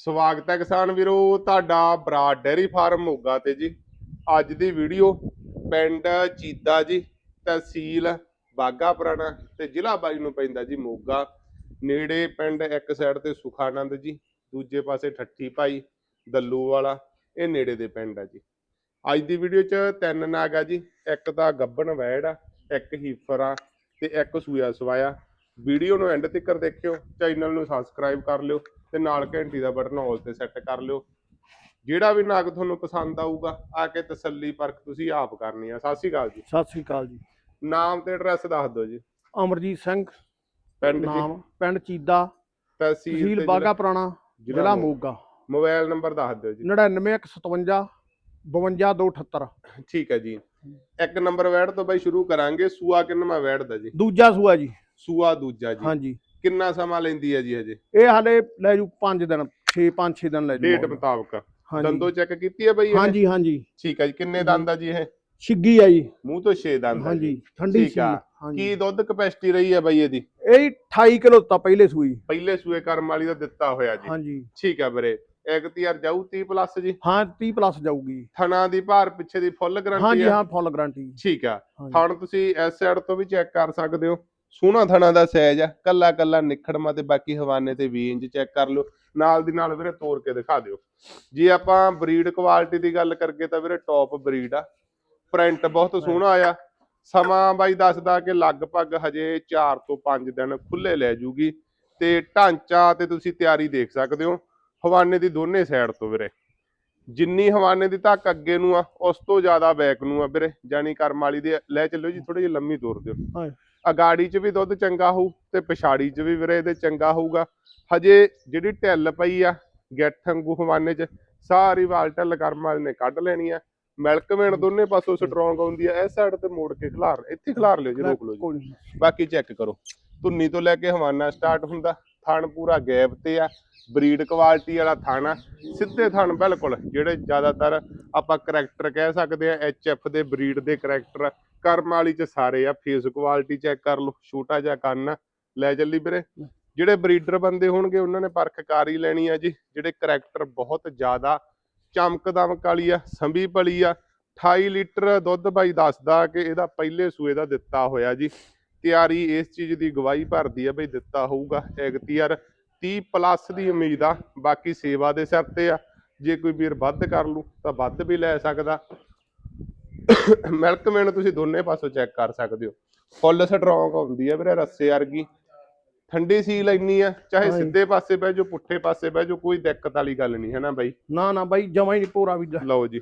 ਸਵਾਗਤ ਹੈ ਕਿਸਾਨ ਵੀਰੋ, ਤੁਹਾਡਾ ਬਰਾਡ ਡੈਰੀ ਫਾਰਮ ਮੋਗਾ ਤੇ ਜੀ। ਅੱਜ ਦੀ ਵੀਡੀਓ ਪਿੰਡ ਚੀਦਾ ਜੀ, ਤਹਿਸੀਲ ਬਾਗਾ ਪੁਰਾਣਾ ਤੇ ਜ਼ਿਲ੍ਹਾ ਬਾਈ ਨੂੰ ਪੈਂਦਾ ਜੀ ਮੋਗਾ। ਨੇੜੇ ਪਿੰਡ ਇੱਕ ਸਾਈਡ ਤੇ ਸੁਖਾਨੰਦ ਜੀ, ਦੂਜੇ ਪਾਸੇ ਠੱਠੀ ਭਾਈ, ਦੱਲੂ ਵਾਲਾ, ਇਹ ਨੇੜੇ ਦੇ ਪਿੰਡ ਆ ਜੀ। ਅੱਜ ਦੀ ਵੀਡੀਓ 'ਚ ਤਿੰਨ ਨਾਗ ਆ ਜੀ, ਇੱਕ ਤਾਂ ਗੱਬਣ ਵੈੜ ਆ, ਇੱਕ ਹੀਫਰ ਆ ਤੇ ਇੱਕ ਸੂਆ ਸਵਾਇਆ। ਵੀਡੀਓ ਨੂੰ ਐਂਡ ਤੱਕ ਦੇਖਿਓ, ਚੈਨਲ ਨੂੰ ਸਬਸਕ੍ਰਾਈਬ ਕਰ ਲਿਓ। ਤੇ ਨਾਲ ਘੰਟੀ ਦਾ ਬਟਨ ਆਲ ਤੇ ਸੈੱਟ ਕਰ ਲਿਓ। ਜਿਹੜਾ ਵੀ ਨਾਗ ਤੁਹਾਨੂੰ ਪਸੰਦ ਆਊਗਾ ਆ ਕੇ ਤਸੱਲੀ ਪਰਖ ਤੁਸੀਂ ਆਪ ਕਰਨੀ ਆ। ਸਤਿ ਸ਼੍ਰੀ ਅਕਾਲ ਜੀ। ਸਤਿ ਸ੍ਰੀ ਅਕਾਲ ਜੀ। ਨਾਮ ਤੇ ਐਡਰੈਸ ਦੱਸ ਦਿਓ ਜੀ। ਅਮਰਜੀਤ ਸਿੰਘ ਪਿੰਡ ਜੀ। ਨਾਮ ਪਿੰਡ ਚੀਦਾ ਤਹਿਸੀਲ ਬਾਗਾ ਪੁਰਾਣਾ ਜ਼ਿਲ੍ਹਾ ਮੋਗਾ। ਮੋਬਾਈਲ ਨੰਬਰ ਦੱਸ ਦਿਓ ਜੀ। 99157 52278 ਠੀਕ ਹੈ ਜੀ। ਇੱਕ ਨੰਬਰ ਵੈੜ ਤੋਂ ਬਾਈ ਸ਼ੁਰੂ ਕਰਾਂਗੇ ਸੂਆ ਕਿੰਨਵਾਂ ਵੈੜ ਦਾ ਜੀ? ਦੂਜਾ ਸੂਆ ਜੀ। ਸੂਆ ਦੂਜਾ ਜੀ। ਹਾਂਜੀ। ਕਿੰਨਾ ਸਮਾਂ ਲੈਂਦੀ ਹੈ ਜੀ ਹਜੇ? ਇਹ ਹਾਲੇ ਲੈ ਜੂ 5 ਦਿਨ 6 5 6 ਦਿਨ ਲੈ ਜੂ ਡੇਟ ਮੁਤਾਬਕ। ਹਾਂਜੀ। ਦੰਦੋ ਚੈੱਕ ਕੀਤੀ ਹੈ ਬਾਈ ਇਹ? ਹਾਂਜੀ ਹਾਂਜੀ। ਠੀਕ ਹੈ ਜੀ ਕਿੰਨੇ ਦੰਦ ਆ ਜੀ ਇਹ? ਛਿੱਗੀ ਆ ਜੀ। ਮੂੰਹ ਤੋਂ 6 ਦੰਦ ਆ ਹਾਂਜੀ ਜੀ ਠੰਡੀ ਠੀਕ ਸੀ ਆ। ਹਾਂਜੀ। ਕੀ ਦੁੱਧ ਕਪੈਸਿਟੀ ਰਹੀ ਹੈ ਬਾਈ ਇਹਦੀ? ਇਹ 28 ਕਿਲੋ ਤਾਂ ਪਹਿਲੇ ਸੂਈ। ਪਹਿਲੇ ਸੂਏ ਕਰਮ ਵਾਲੀ ਦਾ ਦਿੱਤਾ ਹੋਇਆ ਜੀ। ਹਾਂਜੀ। ਠੀਕ ਹੈ ਵੀਰੇ। ਇੱਕ ਤੀਰ ਜਾਊ 30 ਪਲੱਸ ਜੀ? ਹਾਂ 30 ਪਲੱਸ ਜਾਊਗੀ। ਥਣਾ ਦੀ ਭਾਰ ਪਿੱਛੇ ਦੀ ਫੁੱਲ ਗਰੰਟੀ ਹਾਂਜੀ ਹੈ ਹਾਂ ਫੁੱਲ ਗਾਰੰਟੀ ਠੀਕ ਆ। ਹਾਂਜੀ। ਥਣ ਤੁਸੀਂ ਇਸ ਸਾਈਡ ਤੋਂ ਵੀ ਚੈੱਕ ਕਰ ਸਕਦੇ ਹੋ। ਸੋਹਣਾ ਥਣਾ ਦਾ ਸਾਈਜ਼ ਆ ਕੱਲਾ ਕੱਲਾ ਨਿਖੜਮਾ ਤੇ ਬਾਕੀ ਹਵਾਨੇ ਤੇ ਵੀ ਇੰਚ ਚੈੱਕ ਕਰ ਲਓ ਨਾਲ ਦੀ ਨਾਲ ਵੀਰੇ ਤੋੜ ਕੇ ਦਿਖਾ ਦਿਓ। ਜੇ ਆਪਾਂ ਬਰੀਡ ਕੁਆਲਿਟੀ ਦੀ ਗੱਲ ਕਰਗੇ ਤਾਂ ਵੀਰੇ ਟੌਪ ਬਰੀਡ ਆ ਪ੍ਰਿੰਟ ਬਹੁਤ ਸੋਹਣਾ ਆਇਆ। ਸਮਾਂ ਬਾਈ ਦੱਸਦਾ ਕਿ ਲਗਭਗ ਹਜੇ 4 ਤੋਂ 5 ਦਿਨ ਖੁੱਲੇ ਲੈ ਜੂਗੀ ਤੇ ਢਾਂਚਾ ਤੇ ਤੁਸੀਂ ਤਿਆਰੀ ਦੇਖ ਸਕਦੇ ਹੋ ਹਵਾਨੇ ਦੀ ਦੋਨੇ ਸਾਈਡ ਤੋਂ ਵੀਰੇ। ਜਿੰਨੀ ਹਵਾਨੇ ਦੀ ਧੱਕ ਅੱਗੇ ਨੂੰ ਆ ਉਸ ਤੋਂ ਜ਼ਿਆਦਾ ਬੈਕ ਨੂੰ ਆ ਵੀਰੇ ਜਾਨੀ ਕਰਮ ਵਾਲੀ ਦੇ ਲੈ ਚੱਲਿਓ ਜੀ ਥੋੜੀ ਜਿਹੀ ਲੰਮੀ ਤੋਰ ਦਿਓ। ਹਾਂ। ਅਗਾੜੀ 'ਚ ਵੀ ਦੁੱਧ ਚੰਗਾ ਹੋਊ ਤੇ ਪਛਾੜੀ 'ਚ ਵੀ ਵੀਰੇ ਇਹਦੇ ਚੰਗਾ ਹੋਊਗਾ। ਹਜੇ ਜਿਹੜੀ ਢਿੱਲ ਪਈ ਆ ਗਿੱਠ ਵਾਂਗੂ ਹਵਾਨੇ 'ਚ ਸਾਰੀ ਵਾਲ ਢਿੱਲ ਕਰਮ ਵਾਲੇ ਨੇ ਕੱਢ ਲੈਣੀ ਆ। ਮਿਲਕ ਵੇਣ ਦੋਨੇ ਪਾਸੋਂ ਸਟਰੋਂਗ ਆਉਂਦੀ ਆ ਇਸ ਸਾਈਡ ਤੇ ਮੋੜ ਕੇ ਖਿਲਾਰ ਇੱਥੇ ਖਿਲਾਰ ਲਿਓ ਜੀ ਰੋਕ ਲਓ ਜੀ। ਬਾਕੀ ਚੈੱਕ ਕਰੋ। ਧੁੰਨੀ ਤੋਂ ਲੈ ਕੇ ਹਵਾਨਾ ਸਟਾਰਟ ਹੁੰਦਾ ਥਣ ਪੂਰਾ ਗੈਪ ਤੇ ਆ ਬਰੀਡ ਕੁਆਲਿਟੀ ਵਾਲਾ ਥਣ ਆ ਸਿੱਧੇ ਥਣ ਬਿਲਕੁਲ ਜਿਹੜੇ ਜ਼ਿਆਦਾਤਰ ਆਪਾਂ ਕਰੈਕਟਰ ਕਹਿ ਸਕਦੇ ਆ ਐਫ ਦੇ ਬਰੀਡ ਦੇ ਕਰੈਕਟਰ ਕਰਮ ਵਾਲੀ ਚ ਸਾਰੇ ਆ ਫੇਸ ਕੁਆਲਿਟੀ ਚੈੱਕ ਕਰ ਲਓ ਛੋਟਾ ਜਿਹਾ ਕੰਨ। ਲੈ ਚੱਲੀ ਵੀਰੇ। ਜਿਹੜੇ ਬਰੀਡਰ ਬੰਦੇ ਹੋਣਗੇ ਉਹਨਾਂ ਨੇ ਪਰਖ ਕਰ ਹੀ ਲੈਣੀ ਆ ਜੀ। ਜਿਹੜੇ ਕਰੈਕਟਰ ਬਹੁਤ ਜ਼ਿਆਦਾ ਚਮਕ ਦਮਕ ਵਾਲੀ ਆ ਸੰਭੀ ਭਲੀ ਆ 28 ਲੀਟਰ ਦੁੱਧ ਬਾਈ ਦੱਸਦਾ ਕਿ ਇਹਦਾ ਪਹਿਲੇ ਸੂਏ ਦਾ ਦਿੱਤਾ ਹੋਇਆ ਜੀ। ਤਿਆਰੀ ਇਸ ਚੀਜ਼ ਦੀ ਗਵਾਹੀ ਭਰਦੀ ਆ ਬਈ ਦਿੱਤਾ ਹੋਊਗਾ ਐਗਤੀਆਰ। 30 ਪਲੱਸ ਦੀ ਉਮੀਦ ਆ ਬਾਕੀ ਸੇਵਾ ਦੇ ਸਿਰ ਤੇ ਆ। ਜੇ ਕੋਈ ਵੀਰ ਵੱਧ ਕਰ ਲੂ ਤਾਂ ਵੱਧ ਵੀ ਲੈ ਸਕਦਾ। ਮਿਲਕ ਮੈਨ ਤੁਸੀਂ ਦੋਨੇ ਪਾਸੋਂ ਚੈੱਕ ਕਰ ਸਕਦੇ ਹੋ। ਫੁੱਲ ਸਟਰੋਂਗ ਹੁੰਦੀ ਆ ਵੀਰੇ ਰੱਸੇ ਵਰਗੀ। ਠੰਡੀ ਸੀਲ ਇੰਨੀ ਆ ਚਾਹੇ। ਸਿੱਧੇ ਪਾਸੇ ਬਹਿ ਜਾਓ ਪੁੱਠੇ ਪਾਸੇ ਬਹਿ ਜਾਓ ਕੋਈ ਦਿੱਕਤ ਵਾਲੀ ਗੱਲ ਨਹੀਂ ਹੈ ਨਾ ਬਾਈ? ਨਾ ਨਾ ਬਾਈ ਜਮਾ ਹੀ ਨੀ ਪੂਰਾ ਵੀ ਜਾ- ਲਓ ਜੀ।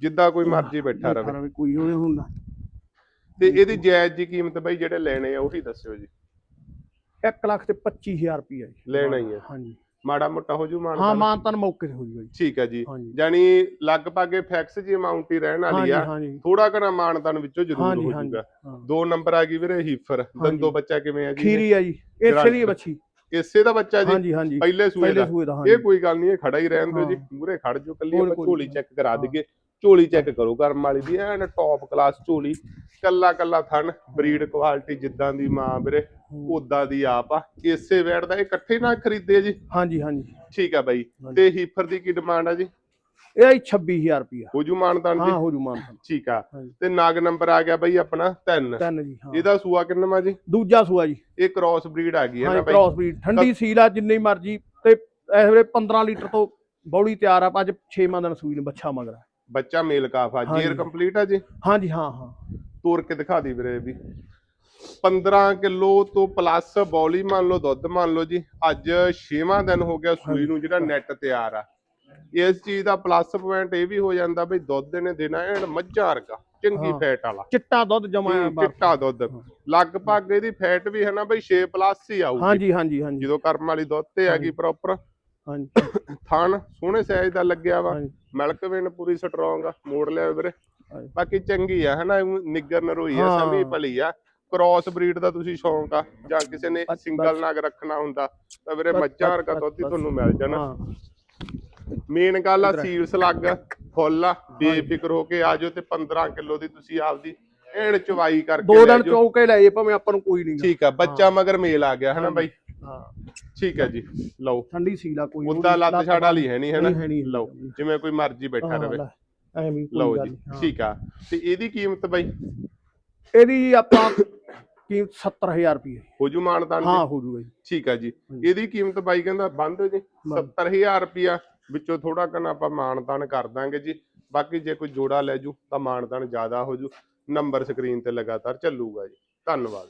ਜਿੱਦਾਂ ਕੋਈ ਮਰਜ਼ੀ ਬੈਠਾ ਰਵੇ। ਕੋਈ ਹੋਏ ਹੁੰਦਾ। ਤੇ ਇਹਦੀ ਜਾਇਜ਼ ਜੀ ਕੀਮਤ ਬਾਈ ਜਿਹੜੇ ਲੈਣੇ ਆ ਉਹੀ ਦੱਸਿਓ ਜੀ। 1 ਲੱਖ ਤੇ 25000 ਰੁਪਈਆ ਜੀ। ਲੈਣਾ ਹੀ ਆ। ਹਾਂਜੀ। ਮਾੜਾ ਮੋਟਾ ਹੋ ਜੂ ਮਾਨ ਹਾਂ ਮਾਨਤਨ ਮੌਕੇ ਤੇ ਹੋ ਜੂਗਾ ਜੀ ਠੀਕ ਹੈ ਜੀ। ਹਾਂਜੀ। ਜਾਨੀ ਲਗਭਗ ਇਹ ਫਿਕਸ ਜੀ ਅਮਾਉਂਟ ਹੀ ਰਹਿਣ ਵਾਲੀ ਆ। ਹਾਂਜੀ। ਥੋੜਾ ਘਣਾ ਮਾਨਤਨ ਵਿੱਚੋਂ ਜ਼ਰੂਰ ਹਾਂਜੀ, ਹੋ ਹਾਂਜੀ, ਹਾਂ। ਦੋ ਨੰਬਰ ਆ ਗਈ ਵੀਰੇ ਹੀਫਰ। ਦੰਦੋ ਬੱਚਾ ਕਿਵੇਂ ਆ ਜੀ? ਇਹ? ਖੀਰੀ ਆ ਜੀ। ਇਸੇ ਦੀ ਬੱਚੀ। ਇਸੇ ਦਾ ਬੱਚਾ ਜੀ? ਹਾਂਜੀ ਹਾਂਜੀ। ਪਹਿਲੇ ਸੂਏ ਪਹਿਲੇ ਦਾ। ਸੂਏ ਦਾ ਇਹ ਹਾਂਜੀ। ਕੋਈ ਗੱਲ ਨਹੀਂ ਇਹ ਖੜਾ ਹੀ ਰਹਿਣ ਦਿਓ ਜੀ। ਹਾਂ। ਮੂਰੇ ਖੜ ਜਾਓ ਕੱਲੀ ਹੋਰ ਆਪਾਂ ਕੋਈ ਝੋਲੀ ਨਹੀਂ। ਚੈੱਕ ਕਰਾ ਹਾਂ। ਦਈਏ। ਝੋਲੀ ਚੈੱਕ ਕਰੋ ਕਰਮ ਵਾਲੀ ਦੀ ਐਨ ਟੌਪ ਕਲਾਸ ਝੋਲੀ। ਕੱਲਾ ਕੱਲਾ ਥਣ ਬਰੀਡ ਕੁਆਲਿਟੀ ਜਿੱਦਾਂ ਦੀ ਮਾਂ ਵੀਰੇ। ਉਦਾਂ ਦੀ ਆਪ ਆ। ਇਸੇ ਵੇੜ ਦਾ ਇਹ ਇਕੱਠੇ ਨਾ ਖਰੀਦੇ ਜੀ? ਹਾਂਜੀ ਹਾਂਜੀ। ਠੀਕ ਆ ਬਾਈ। ਤੇ ਹੀਫਰ ਦੀ ਕੀ ਡਿਮਾਂਡ ਆ ਜੀ? ਇਹ ਆ ਜੀ 26000 ਰੁਪਈਆ। ਹੋ ਜੂ ਮਾਨਤਾਨ ਹਾਂ ਜੀ ਹੋ ਜੂ ਮਾਨਤਨ ਠੀਕ ਆ। ਤੇ ਨਾਗ ਨੰਬਰ ਆ ਗਿਆ ਬਾਈ ਆਪਣਾ 3 ਤਿੰਨ ਜੀ ਹਾਂ। ਇਹਦਾ ਸੂਆ ਕਿੰਨਾ ਜੀ? ਦੂਜਾ ਸੂਆ ਜੀ। ਇਹ ਕ੍ਰਾਸ ਬਰੀਡ ਆ ਗਈ ਹੈ ਨਾ ਹਾਂ ਬਾਈ। ਕ੍ਰਾਸ ਬਰੀਡ ਠੰਡੀ ਸੀਲ ਆ ਜਿੰਨੀ ਮਰਜ਼ੀ। ਤੇ ਇਸ ਵੇਲੇ 15 ਲੀਟਰ ਤੋਂ ਬੌਲੀ ਤਿਆਰ ਆ ਅੱਜ 6 ਮਾਂ ਦਿਨ ਸੂਈ ਨੇ ਬੱਚਾ ਮਗਰ ਬੱਚਾ ਮੇਲ ਕਾਫ ਆ। ਜੇਰ ਕੰਪਲੀਟ ਆ ਜੀ? ਹਾਂਜੀ ਹਾਂ ਹਾਂ। ਤੋੜ ਕੇ ਦਿਖਾ ਦੀ ਵੀਰੇ ਵੀ। 15 ਕਿਲੋ ਤੋਂ ਪਲੱਸ ਬੌਲੀ ਮੰਨ ਲਓ ਦੁੱਧ ਮੰਨ ਲਓ ਜੀ ਅੱਜ 6ਵਾਂ ਦਿਨ ਹੋ ਗਿਆ ਸੂਈ ਨੂੰ ਜਿਹੜਾ ਨੈਟ ਤਿਆਰ ਆ। ਇਸ ਚੀਜ਼ ਦਾ ਪਲੱਸ ਪੁਆਇੰਟ ਇਹ ਵੀ ਹੋ ਜਾਂਦਾ ਬਈ ਦੁੱਧ ਨੇ ਦੇਣਾ ਐਨ ਮੱਝਾਂ ਵਰਗਾ ਚੰਗੀ। ਫੈਟ ਵਾਲਾ। ਚਿੱਟਾ ਦੁੱਧ ਜਮਾਇਆ ਹੂੰ, ਚਿੱਟਾ ਦੁੱਧ। ਲਗਭਗ ਇਹਦੀ ਫੈਟ ਵੀ ਹੈ ਨਾ ਬਈ 6 ਪਲੱਸ ਹੀ ਆਊਗੀ। ਹਾਂਜੀ ਹਾਂਜੀ ਹਾਂਜੀ। ਜਦੋਂ ਕਰਮ ਵਾਲੀ ਦੁੱਧ ਤੇ ਹੈਗੀ ਪ੍ਰੋਪਰ ਹਾਂਜੀ। ਥਣ ਸੋਹਣੇ ਸਾਈਜ਼ ਦਾ ਲੱਗਿਆ ਵਾ। ਮਿਲਕ ਵੇਨ ਪੂਰੀ ਸਟਰੋਂਗ ਆ ਮੋੜ ਲਿਆ ਵੀਰੇ। ਬਾਕੀ ਚੰਗੀ ਆ ਹਨਾ ਨਿੱਗਰ ਨਰੋਈ ਆ। ਸਮੀ ਭਲੀ ਆ। ਕ੍ਰਾਸ ਬਰੀਡ ਦਾ ਤੁਸੀਂ ਸ਼ੌਂਕ ਆ ਜਾਂ ਕਿਸੇ ਨੇ ਸਿੰਗਲ। ਨਾਗ ਰੱਖਣਾ ਹੁੰਦਾ ਤਾਂ ਵੀਰੇ ਮੱਝਾਂ ਵਰਗਾ ਦੁੱਧ ਹੀ। ਤੁਹਾਨੂੰ ਮਿਲ ਜਾਣਾ ਮੇਨ ਗੱਲ ਆ ਆ। ਸੀਡਸ ਲੱਗ ਫੁੱਲ ਆ ਬੇਫਿਕਰ ਹੋ ਕੇ ਆਜੋ ਤੇ 15 ਕਿਲੋ ਦੀ ਤੁਸੀਂ ਆਪਦੀ ਐਨ ਚਵਾਈ ਕਰਕੇ ਦੋ ਦਿਨ। ਚੌਕੇ ਲਏ ਭਾਵੇਂ ਆਪਾਂ ਨੂੰ ਕੋਈ ਨਹੀਂ ਠੀਕ ਆ ਬੱਚਾ ਮਗਰ ਮੇਲ ਆ ਗਿਆ ਹਨਾ। ਬਾਈ ਹਾਂ ਠੀਕ ਹੈ ਜੀ ਲਓ ਠੰਡੀ ਸੀਲਾ ਕੋਈ ਉਦਾਂ ਲੱਤ ਛਾੜ ਵਾਲੀ ਹੈ ਨਹੀਂ ਹੈ ਨਾ ਨਹੀਂ, ਹੈ ਨਹੀਂ। ਲਓ ਜਿਵੇਂ ਕੋਈ ਮਰਜ਼ੀ ਬੈਠਾ ਰਵੇ ਐਵੇਂ ਲਓ ਜੀ। ਠੀਕ ਆ ਤੇ ਇਹਦੀ ਕੀਮਤ ਬਾਈ ਇਹਦੀ ਆਪਾਂ ਕੀਮਤ 70000 ਰੁਪਏ ਹੋ। ਜੂ ਮਾਨਦਾਨ ਹਾਂ ਹੋ ਜੂਗਾ ਜੀ। ਠੀਕ ਆ ਜੀ। ਇਹਦੀ ਕੀਮਤ ਬਾਈ ਕਹਿੰਦਾ ਬੰਦ ਜੀ। ਬੰਦ। 70000 ਰੁਪਿਆ ਵਿੱਚੋਂ ਥੋੜਾ ਕਨਾ ਆਪਾਂ ਮਾਨਦਾਨ ਕਰ ਦਾਂਗੇ ਜੀ। ਬਾਕੀ ਜੇ ਕੋਈ ਜੋੜਾ ਲੈ ਜੂ ਤਾਂ ਮਾਨਦਾਨ ਜ਼ਿਆਦਾ ਹੋ ਜੂ। ਨੰਬਰ ਸਕਰੀਨ ਤੇ ਲਗਾਤਾਰ ਚੱਲੂਗਾ ਜੀ। ਧੰਨਵਾਦ।